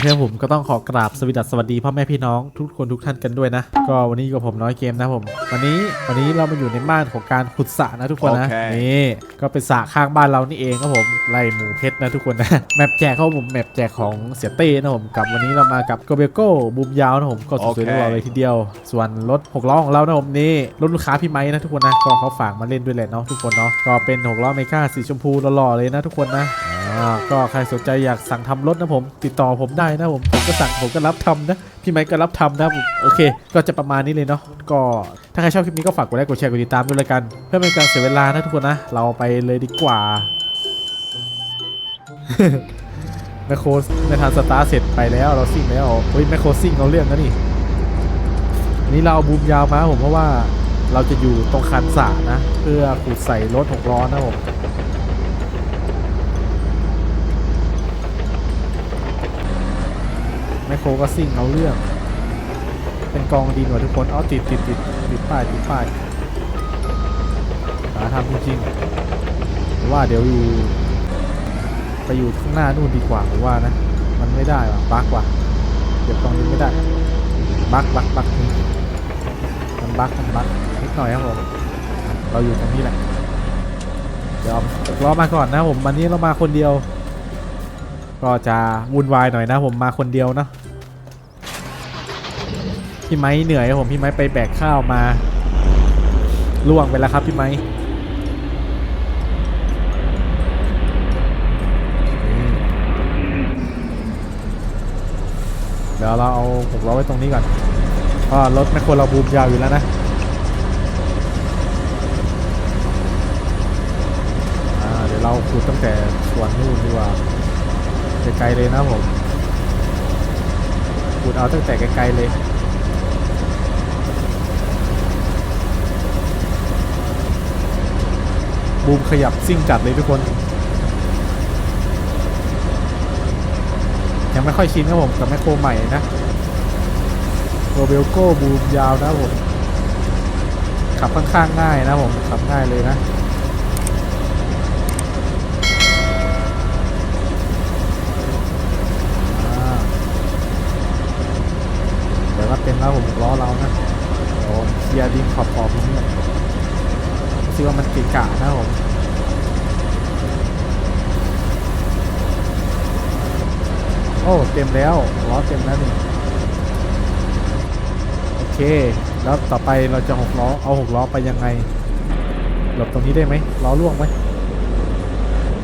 เคผมก็ต้องขอกราบสวสดัสสวัสดีพ่อแม่พี่น้องทุกคนทุกท่านกันด้วยนะ ก็วันนี้อยู่กับผมน้อยเกมนะผม วันนี้วันนี้เรามาอยู่ในบ้านของการขุดสระนะทุกคนนะโอเคนี่ก็เป็นสระข้างบ้านเรานี่เองครับผมไล่หมูเพชรนะทุกคนนะแมปแจกครับผมแมปแจกของเสียเต้นะผมกับวันนี้เรามากับโกเบโก้บูมยาวนะผมก็สวยๆเราเลยทีเดียว ส่วนรถหกล้อของเรานะผมนี่รถลูกค้าพี่ไม้นะทุกคนนะก็เขาฝากมาเล่นด้วยแหละเนาะทุกคนเนาะก็เป็นหกล้อเมกาสีชมพูหล่อๆเลยนะทุกคนนะอ่า ก็ใครสนใจอยากสั่งทำรถนะผม ติดต่อผมได้นะผมผมก็สั่งผมก็รับทำนะพี่ไมค์ก็รับทำนะผมโอเค ก็จะประมาณนี้เลยเนาะก็ถ้าใครชอบคลิปนี้ก็ฝากกดไลค์กดแชร์กดติดตามด้วยเลยกัน เพื่อไม่การเสียเวลานะทุกคนนะเราไปเลยดีกว่าแมคโครไม่ทันสตาร์เสร็จไปแล้วเราซิ่งแล้วเฮ้ยแมคโครซิ่งเอาเรื่องนะนี่อันนี้เราเอาบูมยาวมาผมเพราะว่าเราจะอยู่ตรงคันสระนะ เพื่อขุดใส่รถหกล้อนะผม แมคโครก็ซิ่งเอาเรื่อง เป็นกองดินว่ะทุกคนเอาติดติดติดติดป้ายติดป้ายหาทำจริงๆว่าเดี๋ยวอยู่ไปอยู่ข้างหน้านู่นดีกว่าผมว่านะ มันไม่ได้ว่ะบั๊กว่ะเก็บกองดินไม่ได้บั๊กบั๊กบั๊กมันบั๊กมันบั๊กนิดหน่อยครับผมเราอยู่ตรงนี้แหละเดี๋ยวรอมาก่อนนะผมวันนี้เรามาคนเดียว ก็จะวุ่นวายหน่อยนะผมมาคนเดียวเนะ พี่ไม้เหนื่อยครับผมพี่ไม้ไปแบกข้าวมาล่วงไปแล้วครับพี่ไม้เดี๋ยวเราเอาหกล้อไว้ตรงนี้ก่อนก็รถไม่ควรเราบูมยาวอยู่แล้วนะเดี๋ยวเราขุดตั้งแต่ส่วนนู่นดีกว่าไกลๆเลยนะผมขุดเอาตั้งแต่ไกลๆเลย บูมขยับซิ่งจัดเลยทุกคน ยังไม่ค่อยชินครับผมกับแมคโครใหม่นะโรเบลโก้บูมยาวนะผม ขับค่อนข้างง่ายนะผม ขับง่ายเลยนะ อ่าเดี๋ยวก็เป็นแล้วผมล้อเรานะเดี๋ยวเคลียร์ดินขอบขอบนี้ก่อนคิดว่ามันติดกะนะผม โอ้ เต็มแล้วล้อเต็มแล้วนี่ โอเค แล้วต่อไปเราจะหกล้อ เอาหกล้อไปยังไง หลบตรงนี้ได้ไหมล้อล่วงไหม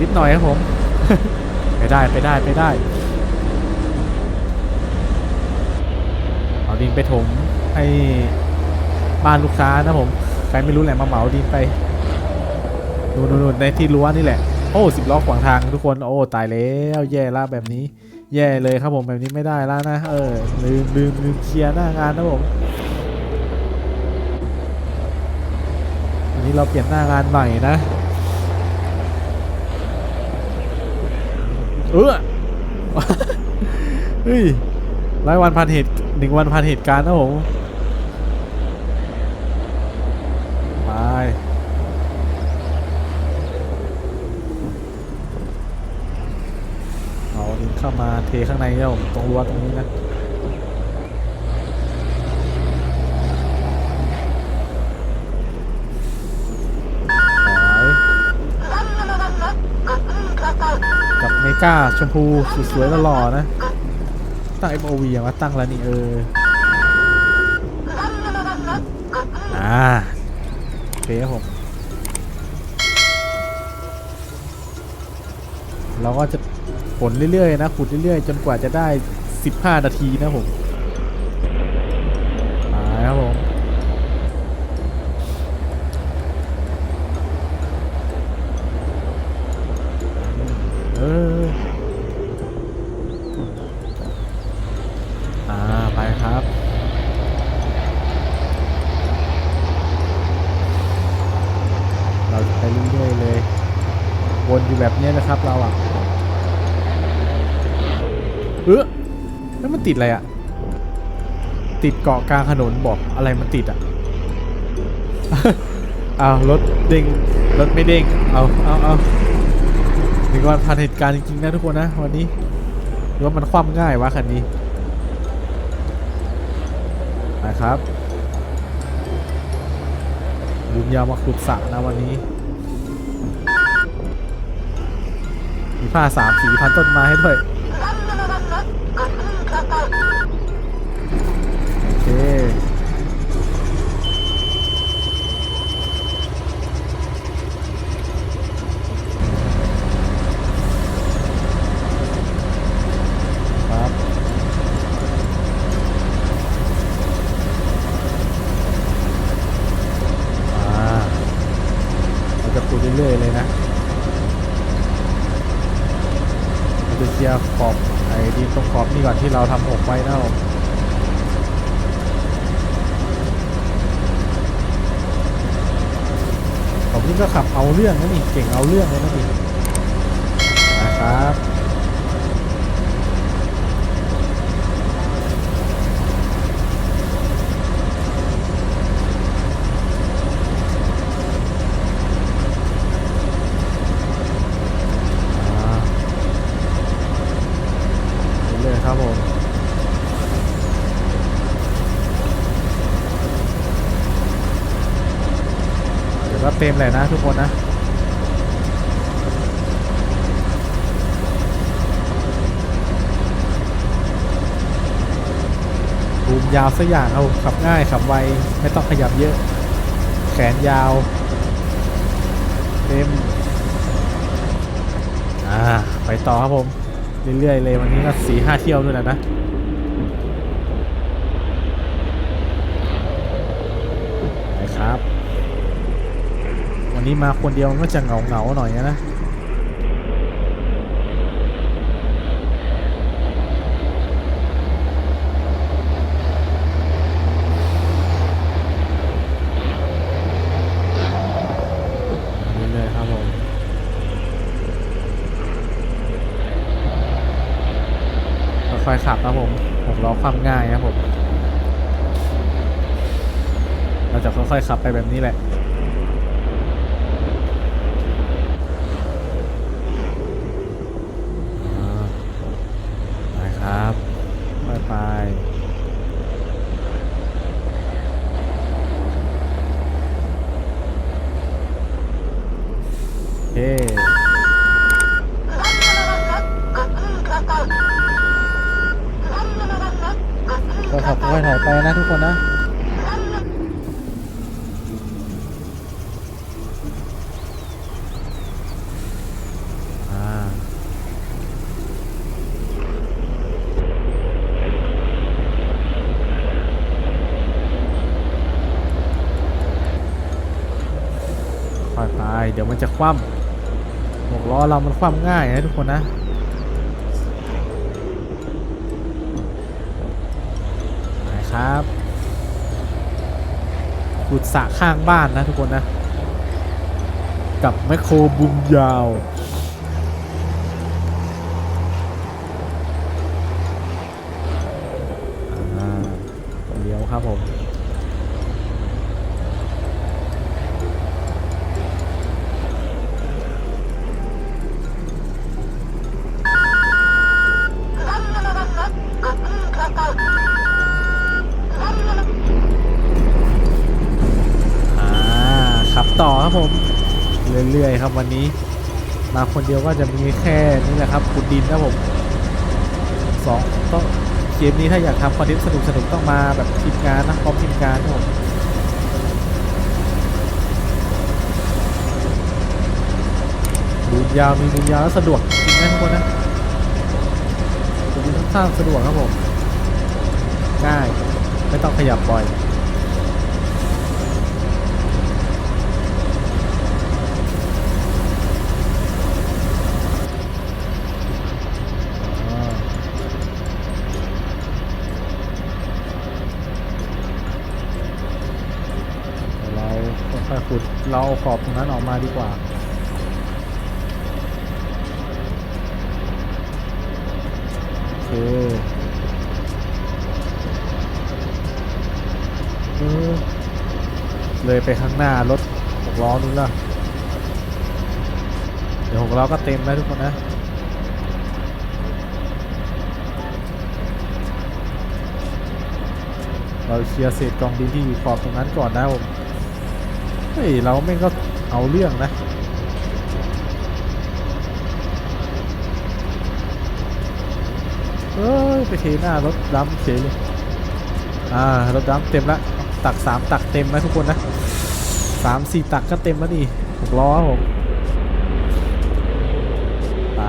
นิดหน่อยครับผม ไปได้ไปได้ไปได้ เอาดินไปถมให้บ้านลูกค้านะผม ใครไม่รู้แหละมาเหมาดินไปนู่นนู่นในที่รั้วนี่แหละ โอ้สิบล้อขวางทางทุกคน โอ้ ตายแล้ว แย่ละแบบนี้ แย่เลยครับผมแบบนี้ไม่ได้แล้วนะ เออลืมลืมลืมเคลียร์หน้างานนะผมอันนี้เราเปลี่ยนหน้างานใหม่นะ เออเฮ้ยร้อยวันพันเหตุหนึ่งวันพันเหตุการณ์นะผมไปเอาดินเข้ามาเทข้างในเนี่ยผมตรงรั้วตรงนี้นะกับเมกาชมพูสวยๆหล่อๆนะ ตั้ง MOV อย่างว่าตั้งแล้วนี่เอออ่าโอเคครับผมเราก็จะ ผลเรื่อยๆนะขุดเรื่อยๆ จนกว่าจะได้ 15 นาทีนะผมมาครับผมเอออ่าไปครับเราไปเรื่อยๆเลยวนอยู่แบบนี้นะครับเราอะเออแล้วมัน ติดอะไรอะติดเกาะกลางถนนบอกอะไรมันติดอะอ้าวรถเด้งรถไม่เด้งเอาเอาเอาถึงวันผ่านเหตุการณ์จริงๆนะทุกคนนะวันนี้หรือว่ามันคว่ำง่ายวะคันนี้นะครับบุญยาวมาขุดสระนะวันนี้มีผ้าสามสีพันต้นไม้ให้ด้วย โอเค ครับ อ่า เราจะขุดเรื่อยๆเลยนะ เราจะเคลียร์ขอบไอ้ดินตรงขอบนี่ก่อนที่เราทำหกไว้นะผมผม นี่ก็ขับเอาเรื่องนะนี่เก่งเอาเรื่องเลยนะนี่นะครับ อ่าเรื่อยๆครับผม เดี๋ย วก็เต็มเลยนะทุกคนนะบูมยาวสักอย่างเอาขับง่ายขับไวไม่ต้องขยับเยอะ แขนยาวเต็มอ่าไปต่อครับผม เรื่อยๆเลยวันนี้ก็สี่ห้าเที่ยวด้วยนะนะ ไปครับ วั นี้มาคนเดียวมันก็จะเหงาเหงาหน่อยนะเรื่อยครับผมค่อยๆขับครับผมผมล้อความง่ายครับผม เราจะค่อยๆขับไปแบบนี้แหละ อ่าไปครับค่อย ไปเคก็ขับค่อยๆถอยไปนะทุกคนนะ อ่า ค่อยไป เดี๋ยวมันจะคว่ำหกล้อเรามันคว่ำง่ายนะทุกคนนะนะครับขุดสระข้างบ้านนะทุกคนนะ กับแมคโครบุมยาว ต่อครับผม เรื่อยๆครับวันนี้ มาคนเดียวก็จะมีแค่นี้แหละครับขุดดินครับผมสองต้องเกมนี้ถ้าอยากทำคอนเทนต์สนุกๆต้องมาแบบทีมงานนะพร้อมทีมงานครับผมดูยาวมีดูยาวแล้วสะดวกจริงนะทุกคนนะดูค่อนข้างสะดวกครับผมง่ายไม่ต้องขยับบ่อย เราเอาขอบตรงนั้นออกมาดีกว่า โอเเลยไปข้างหน้ารถหกล้อนู้นล่ะ เดี๋ยวหกล้อก็เต็มแล้วทุกคนนะเราเคลียร์เศษกองดินที่อยู่ขอบตรงนั้นก่อนนะผม เฮ้ยเราแม่งก็เอาเรื่องนะเอ้ยไปเทหน้ารถดำเฉยเลยอ่ารถดำเต็มละตักสามตักเต็มนะทุกคนนะสามสี่ตักก็เต็มแล้วนี่หกล้อผมไป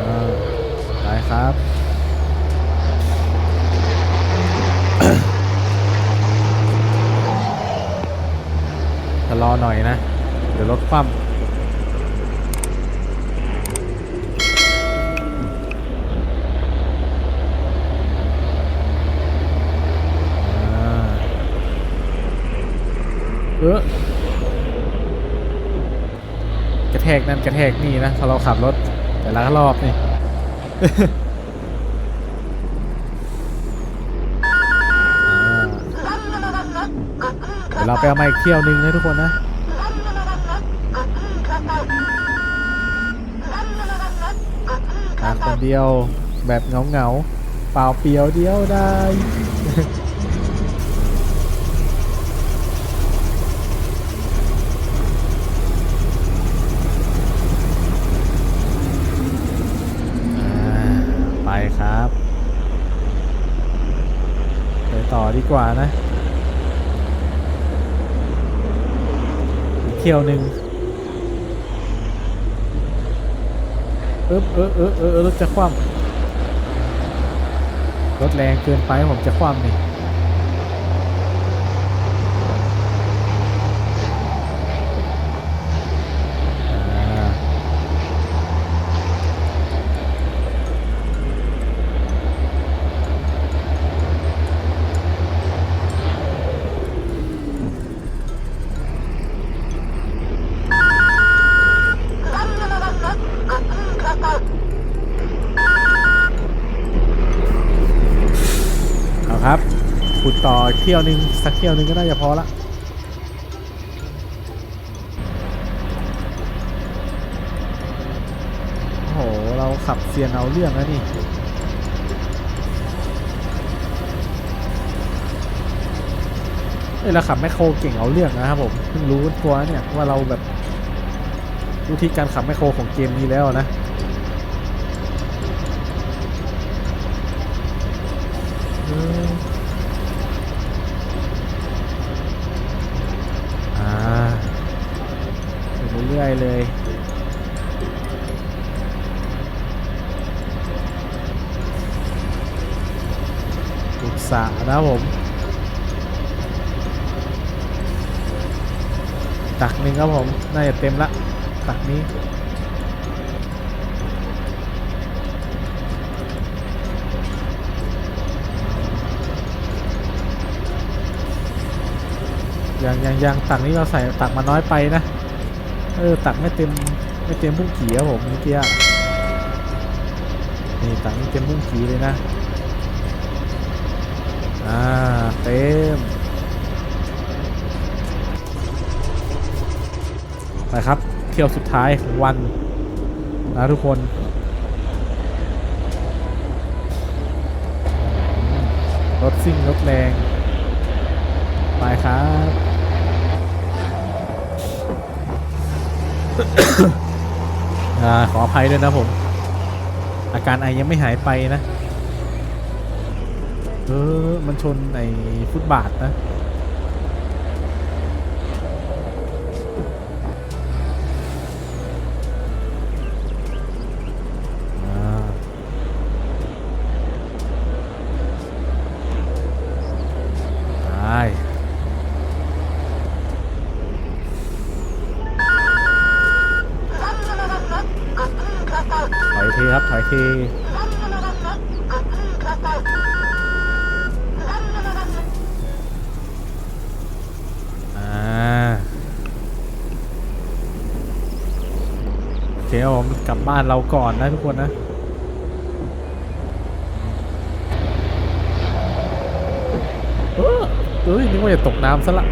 อ่าไปครับ จะ รอหน่อยนะ เดี๋ยวรถคว่ำอ่าเออกระแทกนั่นกระแทกนี่นะพอเราขับรถแต่ละรอบนี่ ยวเราไปเอามาอีกเที่ยวหนึงนะทุกคนนะทางคนเดียวแบบเงาเงาเปล่าเปลียวเดียวได้ไปครับ ไปต่อดีกว่านะอีกเที่ยวหนึ่งเออเออเออเออเออรถจะคว่ำรถแรงเกินไปผมจะคว่ำนี่อ่าเอาครับ ขุดต่อเที่ยวนึงสักเที่ยวนึงก็น่าจะพอละโอ้โหเราขับเซียนเอาเรื่องนะนี่เอ้ยเราขับแมคโครเก่งเอาเรื่องนะครับผมเพิ่งรู้ตัวเนี่ยว่าเราแบบรู้ที่การขับแมคโครของเกมนี้แล้วนะเอออ่าไปเรื่อยๆเลย อุตสาห์นะผม ตักหนึ่งครับผม น่าจะเต็มละ ตักนี้ยังยังยังตักนี้เราใส่ตักมาน้อยไปนะ เออตักไม่เต็มไม่เต็มบุ้งกี่ครับผมเมื่อกี้นี่ตักนี้เต็มบุ้งกี่เลยนะอ่าเต็มไปครับเที่ยวสุดท้ายของวันนะทุกคนรถซิ่งรถแรง ไปครับ อาขออภัยด้วยนะผม อาการไอยังไม่หายไปนะ เออ มันชนไอฟุตบาทนะ อ่าไปถ อยทีคอ่าเคครับผมกลับบ้านเราก่อนนะทุกคนนะเออเอ้ยนึกว่าจะตกน้ำซะละ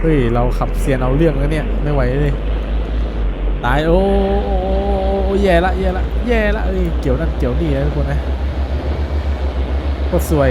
เฮ้ย เราขับเซียนเอาเรื่องแล้วเนี่ย ไม่ไหวเลย ตาย โอ้โอ้โอ้อ้ แย่ละแย่ละแย่ละเอ้ยเกี่ยวนั่นเกี่ยวนี่นะทุกคนนะโคตรสวย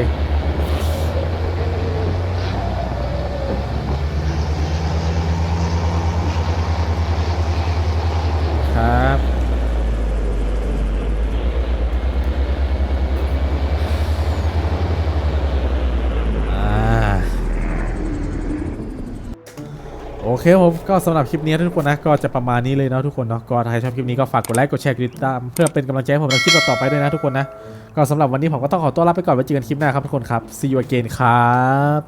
โอเคผมก็สำหรับคลิปนี้ทุกคนนะก็จะประมาณนี้เลยเนาะทุกคนเนาะก็ถ้าใครชอบคลิปนี้ก็ฝากกดไลค์กดแชร์กดติดตามเพื่อเป็นกำลังใจให้ผมในคลิปต่อไปด้วยนะทุกคนนะก็สำหรับวันนี้ผมก็ต้องขอตัวลาไปก่อนไว้เจอกันคลิปหน้าครับทุกคนครับ see you again ครับ